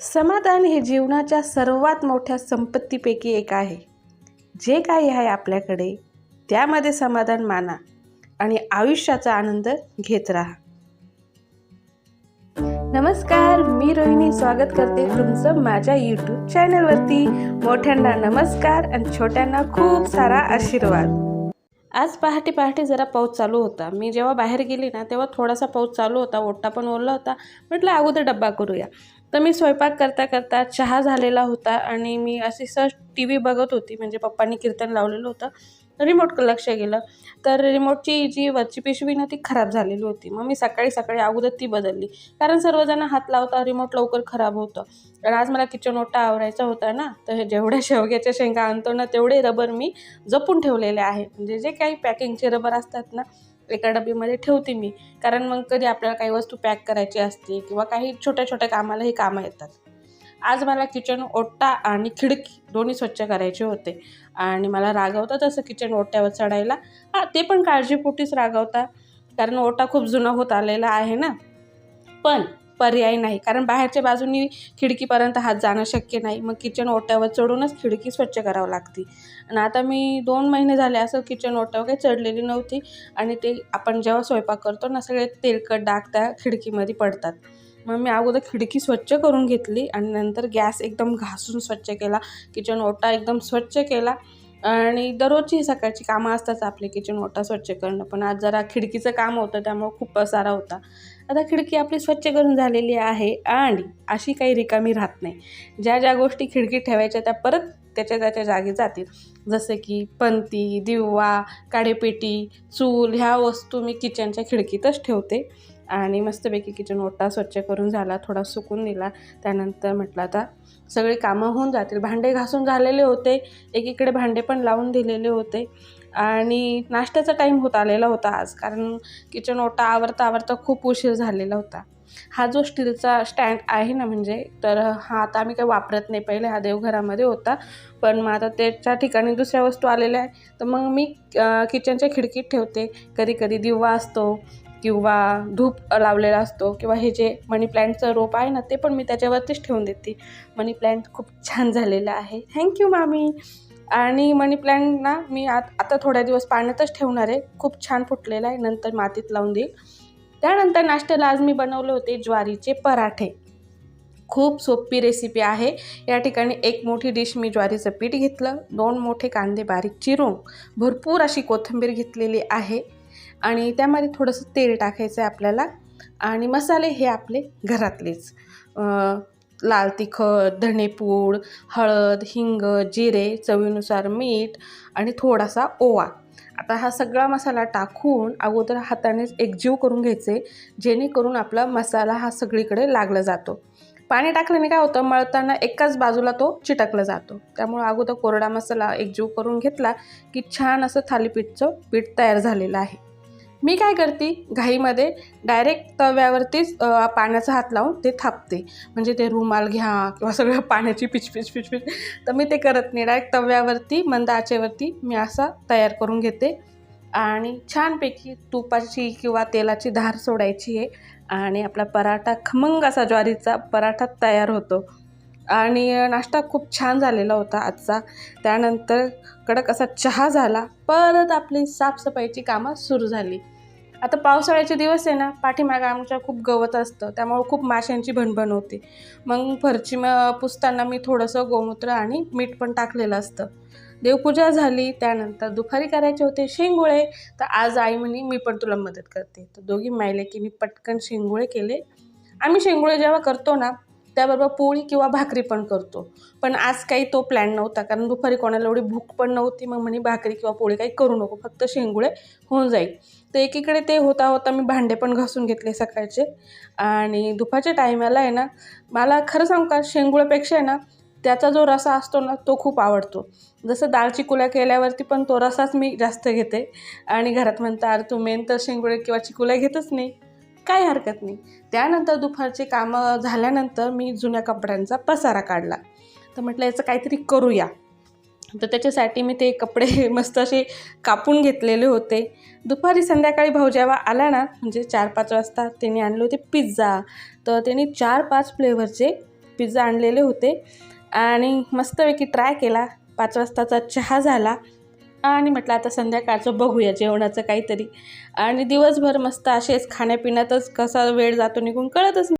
समाधान हे जीवनाच्या सर्वात मोठ्या संपत्तीपैकी एक आहे. जे काही आहे आपल्याकडे त्यामध्ये समाधान माना आणि आयुष्याचा आनंद घेत राहा. नमस्कार मी रोहिणी. स्वागत करते तुमचं माझ्या यूट्यूब चॅनलवरती मोठ्यांना नमस्कार आणि छोट्यांना खूप सारा आशीर्वाद. आज पहाटे पहाटे जरा पाऊस चालू होता. मी जेव्हा बाहेर गेली ना तेव्हा थोडासा पाऊस चालू होता. ओट्टा पण ओरला होता. म्हटलं अगोदर डब्बा करूया. तर मी स्वयंपाक करता करता चहा झालेला होता आणि मी अशी सहज टी व्ही बघत होती म्हणजे पप्पांनी कीर्तन लावलेलं होतं. रिमोटकडे लक्ष गेलं. तर रिमोटची जी वरची पिशवी ना ती खराब झालेली होती. मग मी सकाळी सकाळी अगोदर ती बदलली. कारण सर्वजण हात लावता रिमोट लवकर खराब होतं. कारण आज मला किचन ओटा आवरायचा होता ना तर हे जेवढ्या शेवग्याच्या शेंगा आणतो ना तेवढे रबर मी जपून ठेवलेले आहे. म्हणजे जे काही पॅकिंगचे रबर असतात ना एका डबीमध्ये ठेवते मी. कारण मग कधी आपल्याला काही वस्तू पॅक करायची असते किंवा काही छोट्या छोट्या कामाला हे कामं येतात. आज मला किचन ओटा आणि खिडकी दोन्ही स्वच्छ करायचे होते. आणि मला रागवतं तसं किचन ओट्यावर चढायला. हां ते पण काळजीपोटीच रागवता. कारण ओटा खूप जुना होत आलेला आहे ना. पण पर्याय नाही. कारण बाहेरच्या बाजूनी खिडकीपर्यंत हात जाणं शक्य नाही. मग किचन ओट्यावर चढूनच खिडकी स्वच्छ करावं लागते. आणि आता मी दोन महिने झाले असं किचन ओट्यावर काही चढलेली नव्हती. आणि ते आपण जेव्हा स्वयंपाक करतो ना सगळे तेलकट डाग त्या खिडकीमध्ये पडतात. मग मी अगोदर खिडकी स्वच्छ करून घेतली आणि नंतर गॅस एकदम घासून स्वच्छ केला. किचन ओटा एकदम स्वच्छ केला. आणि दररोजची सकाळची कामं असतात आपले किचन ओटा स्वच्छ करणं. पण आज जरा खिडकीचं काम होतं त्यामुळं खूप पसारा होता. आता खिडकी आपली स्वच्छ करून झालेली आहे आणि अशी काही रिकामी राहत नाही. ज्या ज्या गोष्टी खिडकीत ठेवायच्या त्या परत त्याच्या त्याच्या जागी जातील. जसे की पंती दिवा काडेपेटी चूल ह्या वस्तू मी किचनच्या खिडकीतच ठेवते. आणि मस्तपैकी किचन ओटा स्वच्छ करून झाला थोडा सुकून दिला. त्यानंतर म्हटलं आता सगळी कामं होऊन जातील. भांडे घासून झालेले होते. एकीकडे भांडे पण लावून दिलेले होते. आणि नाश्त्याचा टाईम होत आलेला होता आज कारण किचन ओटा आवरता आवरता खूप उशीर झालेला होता. हा जो स्टीलचा स्टँड आहे ना म्हणजे तर हा आता आम्ही काही वापरत नाही. पहिले हा देवघरामध्ये होता पण मग आता त्याच्या ठिकाणी दुसऱ्या वस्तू आलेल्या आहे. तर मग मी किचनच्या खिडकीत ठेवते. कधी कधी दिवा असतो किंवा धूप लावलेला असतो किंवा हे जे मनी प्लॅन्टचं रोप आहे ना ते पण मी त्याच्यावरतीच ठेवून देते. मनी प्लॅन्ट खूप छान झालेलं आहे. थँक्यू मामी. आणि मनी प्लॅन्ट ना मी आत आता थोड्या दिवस पाण्यातच ठेवणार आहे. खूप छान फुटलेला आहे. नंतर मातीत लावून देईल. त्यानंतर नाश्त्याला आज मी बनवले होते ज्वारीचे पराठे. खूप सोपी रेसिपी आहे. या ठिकाणी एक मोठी डिश मी ज्वारीचं पीठ घेतलं. दोन मोठे कांदे बारीक चिरून भरपूर अशी कोथिंबीर घेतलेली आहे. आणि त्यामध्ये थोडंसं तेल टाकायचं आहे आपल्याला. आणि मसाले हे आपले घरातलेच. लाल तिखट धणेपूड हळद हिंग जिरे चवीनुसार मीठ आणि थोडासा ओवा. आता हा सगळा मसाला टाकून अगोदर हातानेच एकजीव करून घ्यायचे जेणेकरून आपला मसाला हा सगळीकडे लागला जातो. पाणी टाकल्याने काय होतं मळताना एकाच बाजूला तो चिटकला जातो. त्यामुळं अगोदर कोरडा मसाला एकजीव करून घेतला की छान असं थालीपीठचं पीठ तयार झालेलं आहे. मी काय करते? घाईमध्ये डायरेक्ट तव्यावरतीच पाण्याचा हात लावून ते थापते. म्हणजे ते रुमाल घ्या किंवा सगळं पाण्याची पिचपिच पिचपिच तर मी ते करत नाही. डायरेक्ट तव्यावरती मंद आचेवरती मी असा तयार करून घेते. आणि छानपैकी तुपाची किंवा तेलाची धार सोडायची आहे. आणि आपला पराठा खमंग असा ज्वारीचा पराठा तयार होतो. आणि नाश्ता खूप छान झालेला होता आजचा. त्यानंतर कडक असा चहा झाला. परत आपली साफसफाईची कामं सुरू झाली. आता पावसाळ्याचे दिवस आहे ना पाठीमागं आमच्या खूप गवत असतं. त्यामुळं खूप माशांची भणभण होते. मग फरची म पुसताना मी थोडंसं गोमूत्र आणि मीठ पण टाकलेलं असतं. देवपूजा झाली त्यानंतर दुपारी करायचे होते शेंगोळे. तर आज आई म्हणे मी पण तुला मदत करते. तर दोघी मायले की मी पटकन शेंगोळे केले. आम्ही शेंगोळे जेव्हा करतो ना त्याबरोबर पोळी किंवा भाकरी पण करतो. पण आज काही तो प्लॅन नव्हता. कारण दुपारी कोणाला एवढी भूक पण नव्हती. मग म्हणे भाकरी किंवा पोळी काही करू नको. फक्त शेंगुळे होऊन जाईल. तर एकीकडे ते होता होता मी भांडे पण घासून घेतले सकाळचे. आणि दुपारच्या टायमाला आहे ना मला खरं सांगू का शेंगुळ्यापेक्षा आहे ना त्याचा जो रसा असतो ना तो खूप आवडतो. जसं डाळ कुल्या केल्यावरती पण तो रसाच मी जास्त घेते. आणि घरात म्हणता अरे तू मेन तर शेंगुळे किंवा चिकुल्या घेतच नाही. काही हरकत नाही. त्यानंतर दुपारचे कामं झाल्यानंतर मी जुन्या कपड्यांचा पसारा काढला. तर म्हटलं याचं काहीतरी करूया. तर त्याच्यासाठी मी ते कपडे मस्त असे कापून घेतलेले होते. दुपारी संध्याकाळी भाऊ जेव्हा आला ना म्हणजे चार पाच वाजता त्याने आणले होते पिझ्झा. तर त्यांनी चार पाच फ्लेवरचे पिझ्झा आणलेले होते. आणि मस्तपैकी ट्राय केला. पाच वाजताचा चहा झाला. आणि म्हटलं आता संध्याकाळचं बघूया जेवणाचं काहीतरी. आणि दिवसभर मस्त असेच खाण्यापिण्यातच कसा वेळ जातो निघून कळतच नाही.